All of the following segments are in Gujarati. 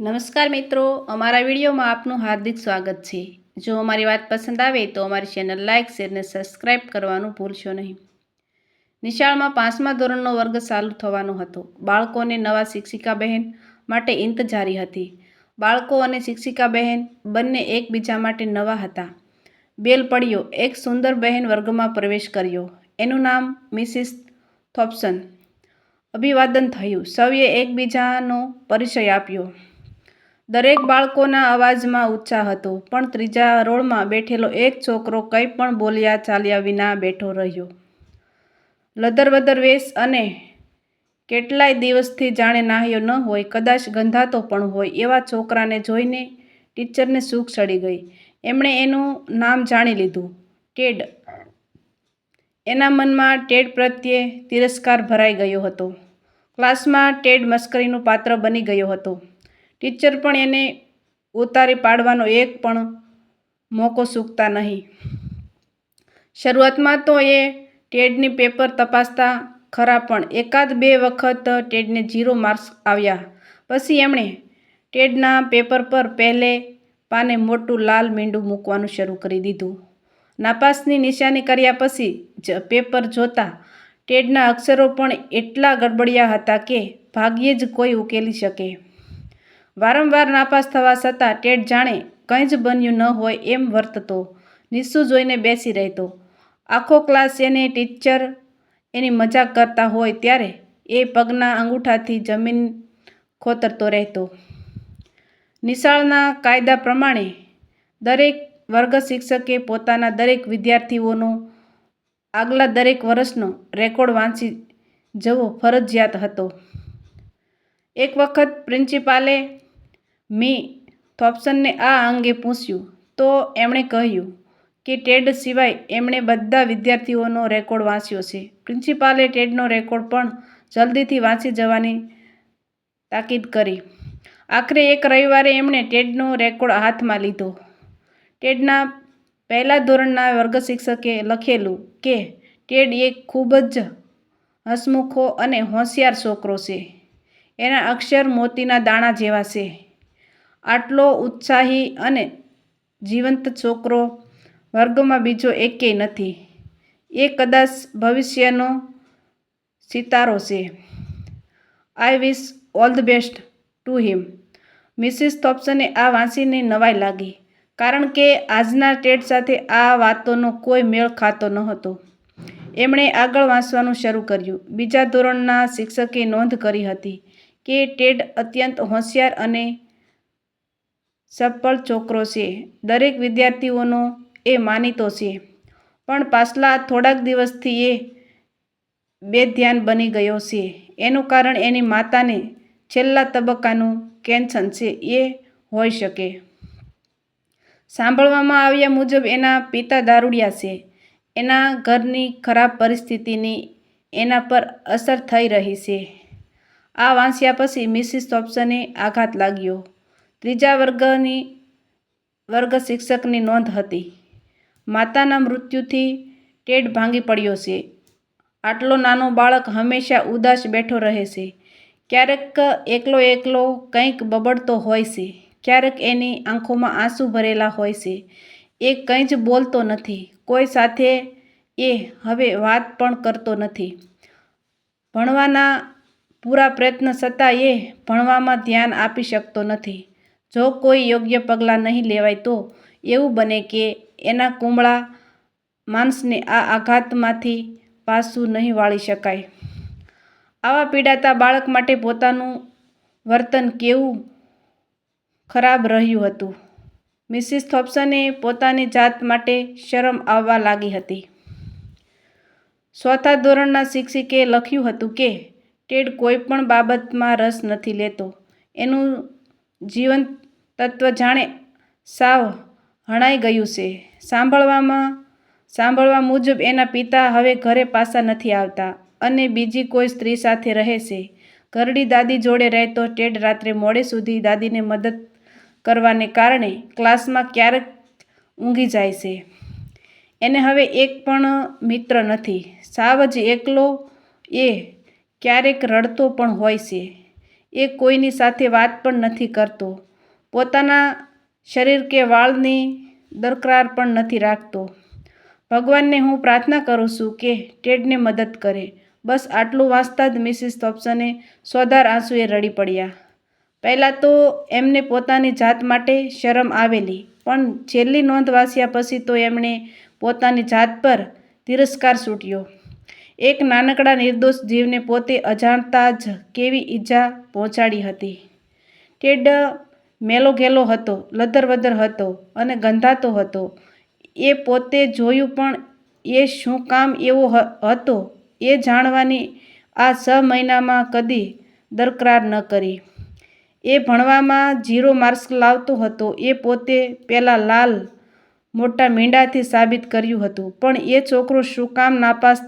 નમસ્કાર મિત્રો, અમારા વિડીયોમાં આપનું હાર્દિક સ્વાગત છે. જો અમારી વાત પસંદ આવે તો અમારી ચેનલ લાઇક, શેર અને સબસ્ક્રાઇબ કરવાનું ભૂલશો નહીં. નિશાળમાં પાંચમા ધોરણનો વર્ગ ચાલુ થવાનો હતો. બાળકોને નવા શિક્ષિકા બહેન માટે ઇંતજારી હતી. બાળકો અને શિક્ષિકા બહેન બંને એકબીજા માટે નવા હતા. બેલ પડ્યો. એક સુંદર બહેન વર્ગમાં પ્રવેશ કર્યો. એનું નામ મિસિસ થોપ્સન અભિવાદન થયું. સૌએ એકબીજાનો પરિચય આપ્યો. દરેક બાળકોના અવાજમાં ઉત્સાહ હતો, પણ ત્રીજા રોળમાં બેઠેલો એક છોકરો કંઈ પણ બોલ્યા ચાલ્યા વિના બેઠો રહ્યો. લધરવધર વેશ અને કેટલાય દિવસથી જાણે નાહ્યો ન હોય, કદાચ ગંધાતો પણ હોય, એવા છોકરાને જોઈને ટીચરને સુખ ચડી ગઈ. એમણે એનું નામ જાણી લીધું, ટેડ. એના મનમાં ટેડ પ્રત્યે તિરસ્કાર ભરાઈ ગયો હતો. ક્લાસમાં ટેડ મસ્કરીનું પાત્ર બની ગયો હતો. ટીચર પણ એને ઉતારી પાડવાનો એક પણ મોકો સૂકતા નહીં. શરૂઆતમાં તો એ ટેડની પેપર તપાસતા ખરા પણ એકાદ બે વખત ટેડને ઝીરો માર્ક્સ આવ્યા. પછી એમણે ટેડના પેપર પર પહેલે પાને મોટું લાલ મીંડું મૂકવાનું શરૂ કરી દીધું. નાપાસની નિશાની કર્યા પછી જ પેપર જોતા ટેડના અક્ષરો પણ એટલા ગડબડિયા હતા કે ભાગ્યે જ કોઈ ઉકેલી શકે. વારંવાર નાપાસ થવા છતાં ટેટ જાણે કંઈ જ બન્યું ન હોય એમ વર્તતો. નિસ્સુ જોઈને બેસી રહેતો. આખો ક્લાસ એને ટીચર એની મજાક કરતા હોય ત્યારે એ પગના અંગૂઠાથી જમીન ખોતરતો રહેતો. નિશાળના કાયદા પ્રમાણે દરેક વર્ગ શિક્ષકે પોતાના દરેક વિદ્યાર્થીઓનો આગલા દરેક વર્ષનો રેકોર્ડ વાંચી જવો ફરજિયાત હતો. એક વખત પ્રિન્સિપાલે મી થોપ્સનને આ અંગે પૂછ્યું તો એમણે કહ્યું કે ટેડ સિવાય એમણે બધા વિદ્યાર્થીઓનો રેકોર્ડ વાંચ્યો છે. પ્રિન્સિપાલે ટેડનો રેકોર્ડ પણ જલ્દીથી વાંચી જવાની તાકીદ કરી. આખરે એક રવિવારે એમણે ટેડનો રેકોર્ડ હાથમાં લીધો. ટેડના પહેલા ધોરણના વર્ગ શિક્ષકે લખેલું કે ટેડ એક ખૂબ જ હસમુખો અને હોશિયાર છોકરો છે. એના અક્ષર મોતીના દાણા જેવા છે. આટલો ઉત્સાહી અને જીવંત છોકરો વર્ગમાં બીજો એકેય નથી. એ કદાચ ભવિષ્યનો સિતારો છે. I wish all the best to him Mrs થોપ્સને આ વાંચીને નવાઈ લાગી, કારણ કે આજના ટેડ સાથે આ વાતોનો કોઈ મેળ ખાતો ન હતો એમણે આગળ વાંચવાનું શરૂ કર્યું. બીજા ધોરણના શિક્ષકે નોંધ કરી હતી કે ટેડ અત્યંત હોશિયાર અને સફળ છોકરો છે. દરેક વિદ્યાર્થીઓનો એ માનીતો છે. પણ પાછલા થોડાક દિવસથી એ બેધ્યાન બની ગયો છે. એનું કારણ એની માતાને છેલ્લા તબક્કાનું કેન્સર છે. એ હોઈ શકે. સાંભળવામાં આવ્યા મુજબ એના પિતા દારૂડિયા છે. એના ઘરની ખરાબ પરિસ્થિતિની એના પર અસર થઈ રહી છે. આ વાંચ્યા પછી મિસિસ થોપ્સને આઘાત લાગ્યો. ત્રીજા વર્ગની, વર્ગ શિક્ષકની નોંધ હતી. માતાના મૃત્યુથી ટેડ ભાંગી પડ્યો છે. આટલો નાનો બાળક હંમેશા ઉદાસ બેઠો રહે છે. ક્યારેક એકલો એકલો કંઈક બબડતો હોય છે. ક્યારેક એની આંખોમાં આંસુ ભરેલા હોય છે. એ કંઈ જ બોલતો નથી. કોઈ સાથે એ હવે વાત પણ કરતો નથી. ભણવાના પૂરા પ્રયત્ન છતાં એ ભણવામાં ધ્યાન આપી શકતો નથી. જો કોઈ યોગ્ય પગલાં નહીં લેવાય તો એવું બને કે એના કુમળા માણસને આ આઘાતમાંથી પાછું નહીં વાળી શકાય. આવા પીડાતા બાળક માટે પોતાનું વર્તન કેવું ખરાબ રહ્યું હતું. મિસિસ થોપ્સને પોતાની જાત માટે શરમ આવવા લાગી હતી. ચોથા ધોરણના શિક્ષકે લખ્યું હતું કે ટેડ કોઈ પણ બાબતમાં રસ નથી લેતો. એનું જીવન તત્વ જાણે સાવ હણાઈ ગયું છે. સાંભળવામાં, સાંભળવા મુજબ એના પિતા હવે ઘરે પાછા નથી આવતા અને બીજી કોઈ સ્ત્રી સાથે રહે છે. ઘરડી દાદી જોડે રહેતો ટેડ રાત્રે મોડે સુધી દાદીને મદદ કરવાને કારણે ક્લાસમાં ક્યારેક ઊંઘી જાય છે. એને હવે એક પણ મિત્ર નથી. સાવ જ એકલો એ ક્યારેક રડતો પણ હોય છે. એ કોઈની સાથે વાત પણ નથી કરતો. પોતાના શરીર કે વાળની દરકરાર પણ નથી રાખતો. ભગવાનને હું પ્રાર્થના કરું છું કે ટેડને મદદ કરે. બસ આટલું વાંચતા જ મિસિસ થોપ્સને સોદાર આંસુએ રડી પડ્યા. પહેલાં તો એમને પોતાની જાત માટે શરમ આવેલી, પણ છેલ્લી નોંધ વાંચ્યા પછી તો એમણે પોતાની જાત પર તિરસ્કાર છૂટ્યો એક નાનકડા નિર્દોષ જીવને પોતે અજાણતા જ કેવી ઈજા પહોંચાડી હતી. ટેડ મેલોઘેલો હતો લધરવધર હતો અને ગંધાતો હતો. એ પોતે જોયું પણ એ શું કામ એવો હતો એ જાણવાની આ છ મહિનામાં કદી દરકરાર ન કરી. એ ભણવામાં ઝીરો માર્ક્સ લાવતો હતો, એ પોતે પહેલાં લાલ મોટા મીંડાથી સાબિત કર્યું હતું. પણ એ છોકરો શું કામ નાપાસ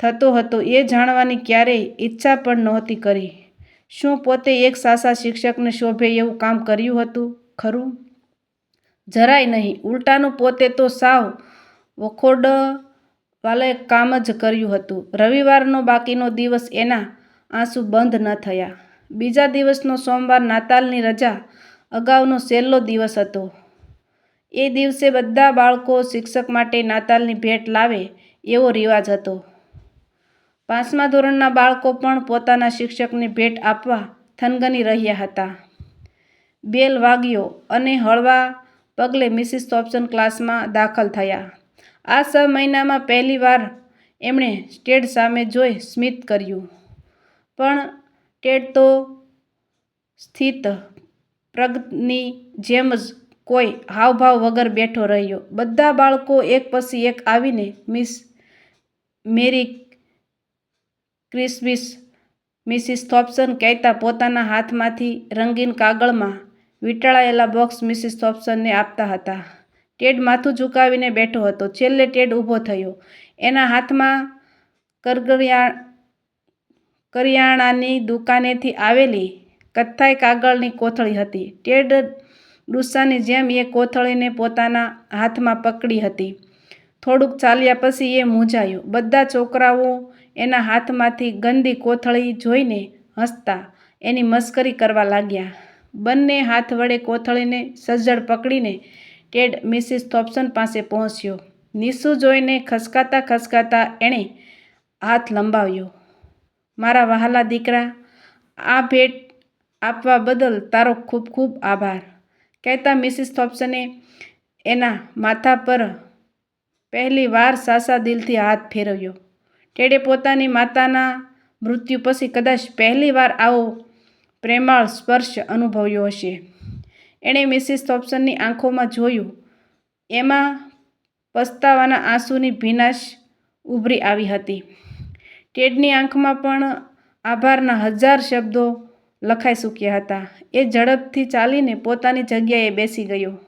થતો હતો. એ જાણવાની ક્યારેય ઈચ્છા પણ નહોતી કરી. શું પોતે એક સાસા શિક્ષકને શોભે એવું કામ કર્યું હતું? ખરું? જરાય નહીં. ઉલટાનું પોતે તો સાવ વખોડવાલે કામ જ કર્યું હતું. રવિવારનો બાકીનો દિવસ એના આંસુ બંધ ન થયા. બીજા દિવસનો સોમવાર નાતાલની રજા અગાઉનો છેલ્લો દિવસ હતો. એ દિવસે બધા બાળકો શિક્ષક માટે નાતાલની ભેટ લાવે એવો રિવાજ હતો. પાંચમા ધોરણના બાળકો પણ પોતાના શિક્ષકને ભેટ આપવા થનગની રહ્યા હતા. બેલ વાગ્યો અને હળવા પગલે મિસિસ થોપ્સન ક્લાસમાં દાખલ થયા. આ છ મહિનામાં પહેલીવાર એમણે ટેડ સામે જોઈ સ્મિત કર્યું. પણ ટેડ તો સ્થિત પ્રગતની જેમ જ કોઈ હાવભાવ વગર બેઠો રહ્યો. બધા બાળકો એક પછી એક આવીને miss merry Christmas Mrs Thompson કહેતા પોતાના હાથમાંથી રંગીન કાગળમાં વીંટળાયેલા બોક્સ મિસિસ થોપ્સનને આપતા હતા. ટેડ માથું ઝુકાવીને બેઠો હતો. છેલ્લે ટેડ ઊભો થયો. એના હાથમાં કરગરિયા, કરિયાણાની દુકાનેથી આવેલી કથ્થાઈ કાગળની કોથળી હતી. ટેડ ડુસ્સાની જેમ એ કોથળીને પોતાના હાથમાં પકડી હતી. થોડુંક ચાલ્યા પછી એ મૂંઝાયું. બધા છોકરાઓ એના હાથમાંથી ગંદી કોથળી જોઈને હસતા એની મસ્કરી કરવા લાગ્યા. બંને હાથ વડે કોથળીને સજ્જડ પકડીને ટેડ મિસિસ થોપ્સન પાસે પહોંચ્યો. નિસુ જોઈને ખસકાતા ખસકાતા એણે હાથ લંબાવ્યો. મારા વહાલા દીકરા, આ ભેટ આપવા બદલ તારો ખૂબ ખૂબ આભાર. કહેતા મિસિસ થોપ્સને એના માથા પર પહેલી વાર સાસા દિલથી હાથ ફેરવ્યો. ટેડે પોતાની માતાના મૃત્યુ પછી કદાચ પહેલીવાર આવો પ્રેમાળ સ્પર્શ અનુભવ્યો હશે. એણે મિસિસ થોપ્સનની આંખોમાં જોયું. એમાં પસ્તાવાના આંસુની ભીનાશ ઉભરી આવી હતી. ટેડની આંખમાં પણ આભારના હજાર શબ્દો લખાઈ ચૂક્યા હતા. એ ઝડપથી ચાલીને પોતાની જગ્યાએ બેસી ગયો.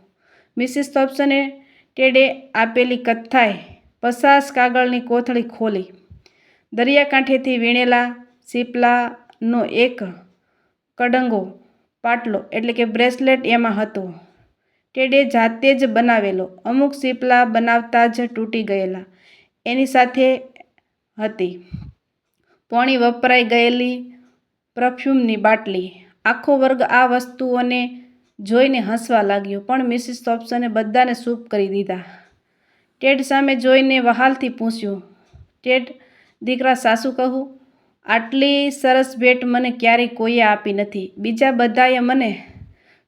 મિસિસ થોપ્સને ટેડે આપેલી કથાએ પચાસ કાગળની કોથળી ખોલી. દરિયાકાંઠેથી વીણેલા સીપલાનો એક કડંગો પાટલો એટલે કે બ્રેસલેટ એમાં હતો. ટેડે જાતે જ બનાવેલો. અમુક સીપલા બનાવતા જ તૂટી ગયેલા. એની સાથે હતી. પોણી વપરાઈ ગયેલી પરફ્યુમની બાટલી. આખો વર્ગ આ વસ્તુઓને જોઈને હસવા લાગ્યો, પણ મિસિસ થોપ્સને બધાને સૂપ કરી દીધા. ટેડ સામે જોઈને વહાલથી પૂછ્યું, ટેડ દીકરા સાસુ કહું, આટલી સરસ ભેટ મને ક્યારેય કોઈએ આપી નથી. બીજા બધાએ મને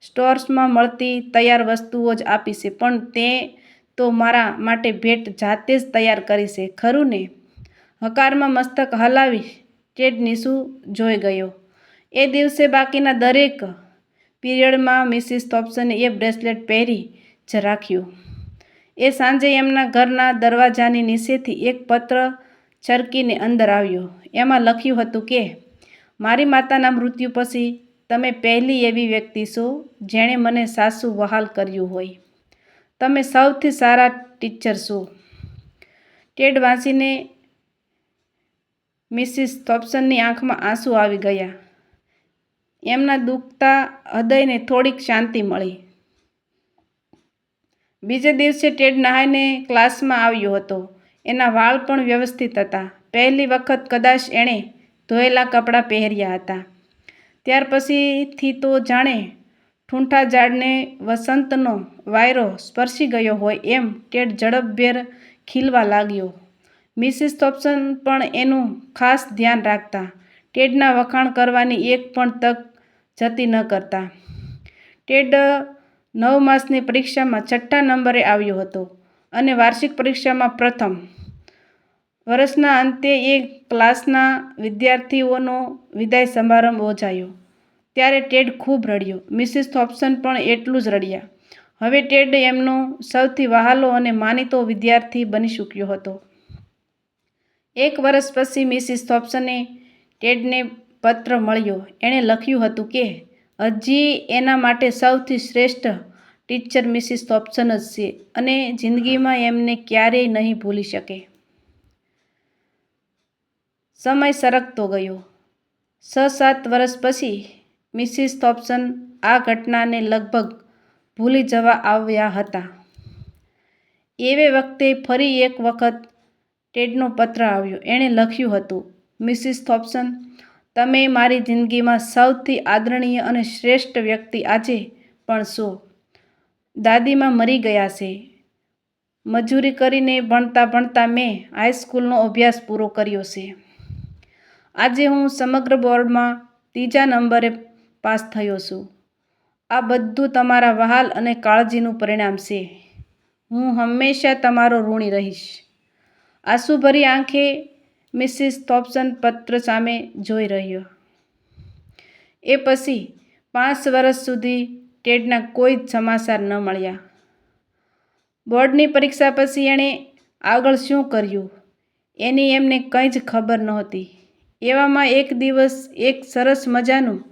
સ્ટોર્સમાં મળતી તૈયાર વસ્તુઓ જ આપી છે, પણ તે તો મારા માટે ભેટ જાતે જ તૈયાર કરી છે. ખરું ને? હકારમાં મસ્તક હલાવી ટેડ નીસુ જોઈ ગયો. એ દિવસે બાકીના દરેક પિરિયડમાં મિસિસ થોપ્સને એ બ્રેસલેટ પહેરી જ રાખ્યું. એ સાંજે એમના ઘરના દરવાજાની નીચેથી એક પત્ર છરકીને અંદર આવ્યો. એમાં લખ્યું હતું કે, મારી માતાના મૃત્યુ પછી તમે પહેલી એવી વ્યક્તિ છો જેણે મને સાસુ વહાલ કર્યું હોય. તમે સૌથી સારા ટીચર છો. ટેડ વાંચીને મિસિસ થોપ્સનની આંખમાં આંસુ આવી ગયા. એમના દુખતા હૃદયને થોડીક શાંતિ મળી. બીજે દિવસે ટેડ નહાઈને ક્લાસમાં આવ્યો હતો. એના વાળ પણ વ્યવસ્થિત હતા. પહેલી વખત કદાચ એણે ધોયેલા કપડાં પહેર્યા હતા. ત્યાર પછીથી તો જાણે ઠૂંઠા ઝાડને વસંતનો વાયરો સ્પર્શી ગયો હોય એમ ટેડ ઝડપભેર ખીલવા લાગ્યો. મિસિસ થોપ્સન પણ એનું ખાસ ધ્યાન રાખતા. ટેડના વખાણ કરવાની એક પણ તક જતી ન કરતા. ટેડ નવ માસની પરીક્ષામાં છઠ્ઠા નંબરે આવ્યો હતો. અને વાર્ષિક પરીક્ષામાં પ્રથમ. વર્ષના અંતે એ ક્લાસના વિદ્યાર્થીઓનો વિદાય સમારંભ યોજાયો. ત્યારે ટેડ ખૂબ રડ્યો. મિસિસ થોપ્સન પણ એટલું જ રડ્યા. હવે ટેડ એમનો સૌથી વહાલો અને માનીતો વિદ્યાર્થી બની ચૂક્યો હતો. એક વર્ષ પછી મિસિસ થોપ્સને ટેડને પત્ર મળ્યો. એણે લખ્યું હતું કે હજી એના માટે સૌથી શ્રેષ્ઠ ટીચર મિસિસ થોપ્સન જ છે અને જિંદગીમાં એમને ક્યારેય નહીં ભૂલી શકે. સમય સરકતો ગયો. છ સાત વર્ષ પછી મિસિસ થોપ્સન આ ઘટનાને લગભગ ભૂલી જવા આવ્યા હતા. એવે વખતે ફરી એક વખત ટેડનો પત્ર આવ્યો. એણે લખ્યું હતું, મિસિસ થોપ્સન તમે મારી જિંદગીમાં સૌથી આદરણીય અને શ્રેષ્ઠ વ્યક્તિ આજે પણ છો. દાદીમાં મરી ગયા છે. મજૂરી કરીને ભણતા ભણતા મેં હાઈસ્કૂલનો અભ્યાસ પૂરો કર્યો છે. આજે હું સમગ્ર બોર્ડમાં ત્રીજા નંબરે પાસ થયો છું. આ બધું તમારા વહાલ અને કાળજીનું પરિણામ છે. હું હંમેશા તમારો ઋણી રહીશ. આંસુભરી આંખે મિસિસ થોપસન પત્ર સામે જોઈ રહ્યો. એ પછી પાંચ વર્ષ સુધી ટેડના કોઈ જ સમાચાર ન મળ્યા. બોર્ડની પરીક્ષા પછી એણે આગળ શું કર્યું? એની એમને કંઈ જ ખબર નહોતી. એવામાં એક દિવસ એક સરસ મજાનું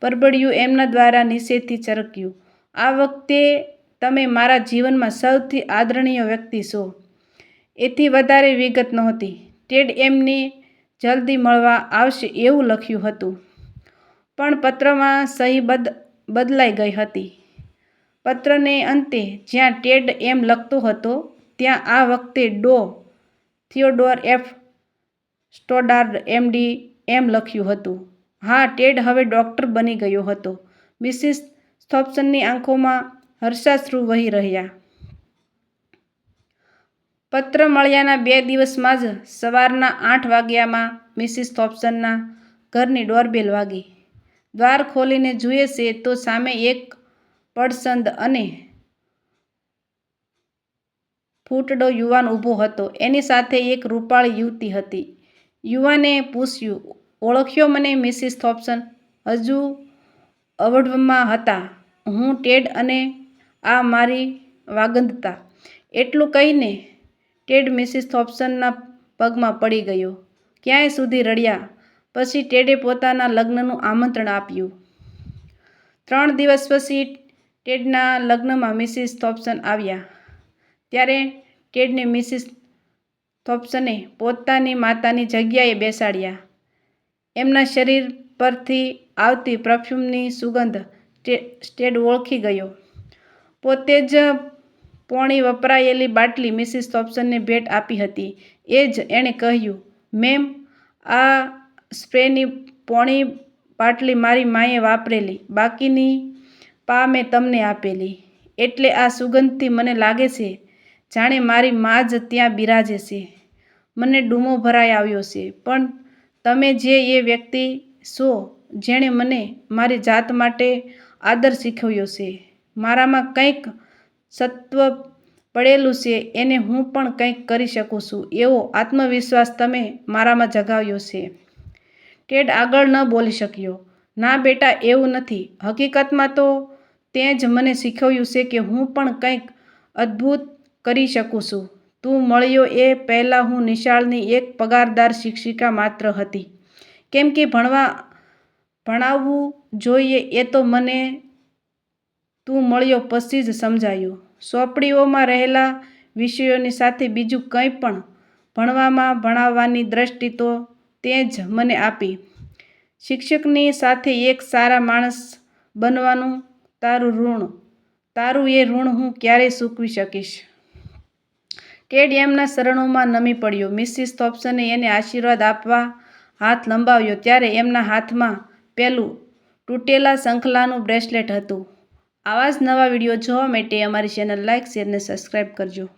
પરબડિયું એમના દ્વારા નીચેથી ચરક્યું. આ વખતે તમે મારા જીવનમાં સૌથી આદરણીય વ્યક્તિ છો. એથી વધારે વિગત નહોતી. ટેડ એમને જલ્દી મળવા આવશે એવું લખ્યું હતું. પણ પત્રમાં સહી બદ બદલાઈ ગઈ હતી. પત્રને અંતે જ્યાં ટેડ એમ લખતો હતો, ત્યાં આ વખતે ડો થિયોડોર એફ. સ્ટોડાર્ડ એમડી એમ લખ્યું હતું. હા, ટેડ હવે ડૉક્ટર બની ગયો હતો. મિસિસ થોપ્સનની આંખોમાં હર્ષાશ્રુ વહી રહ્યા. પત્ર મળ્યાના બે દિવસમાં જ સવારના આઠ વાગ્યામાં મિસિસ થોપ્સનના ઘરની ડોરબેલ વાગી. દ્વાર ખોલીને જુએ છે તો સામે એક પડસંદ અને ફૂટડો યુવાન ઊભો હતો. એની સાથે એક રૂપાળી યુવતી હતી. યુવાને પૂછ્યું, ઓળખ્યો મને મિસિસ થોપ્સન હજુ અવઢમાં હતા. હું ટેડ અને આ મારી વાગંદતા એટલું કહીને ટેડ મિસિસ થોપ્સનના પગમાં પડી ગયો. ક્યાંય સુધી રડ્યા? પછી ટેડે પોતાના લગ્નનું આમંત્રણ આપ્યું. ત્રણ દિવસ પછી ટેડના લગ્નમાં મિસિસ થોપ્સન આવ્યા. ત્યારે ટેડને મિસિસ થોપ્સને પોતાની માતાની જગ્યાએ બેસાડ્યા. એમના શરીર પરથી આવતી પરફ્યુમની સુગંધ સ્ટેડ ઓળખી ગયો. પોતે જ પોણી વપરાયેલી બાટલી મિસિસ થોપ્સનને ભેટ આપી હતી. એ જ એણે કહ્યું, મેમ, આ સ્પ્રેની પોણી પાટલી મારી માએ વાપરેલી. બાકીની પા મેં તમને આપેલી. એટલે આ સુગંધથી મને લાગે છે, જાણે મારી મા જ ત્યાં બિરાજે છે. મને ડૂમો ભરાઈ આવ્યો છે. પણ તમે જે એ વ્યક્તિ છો, જેણે મને મારી જાત માટે આદર શીખવ્યો છે, મારામાં કંઈક સત્વ પડેલું છે, એને હું પણ કંઈક કરી શકું છું. એવો આત્મવિશ્વાસ તમે મારામાં જગાવ્યો છે. ટેડ આગળ ન બોલી શક્યો. ના બેટા, એવું નથી. હકીકતમાં તો તે જ મને શીખવ્યું છે કે હું પણ કંઈક અદ્ભુત કરી શકું છું. તું મળ્યો એ પહેલાં હું નિશાળની એક પગારદાર શિક્ષિકા માત્ર હતી. કેમ કે ભણવા, ભણાવવું જોઈએ એ તો મને તું મળ્યો પછી જ સમજાયું. સોપડીઓમાં રહેલા વિષયોની સાથે બીજું કંઈ પણ ભણવામાં ભણાવવાની દૃષ્ટિ તો તે જ મને આપી. શિક્ષકની સાથે એક સારા માણસ બનવાનું તારું ઋણ. તારું એ ઋણ હું ક્યારેય ચૂકવી શકીશ? ટેડ એમના શરણોમાં નમી પડ્યો. મિસિસ થોપ્સને એને આશીર્વાદ આપવા હાથ લંબાવ્યો ત્યારે એમના હાથમાં પેલું તૂટેલા શંખલાનું બ્રેસલેટ હતું. આવા જ નવા વીડિયો જોવા માટે અમારી ચેનલ લાઇક શેર અને સબસ્ક્રાઈબ કરજો.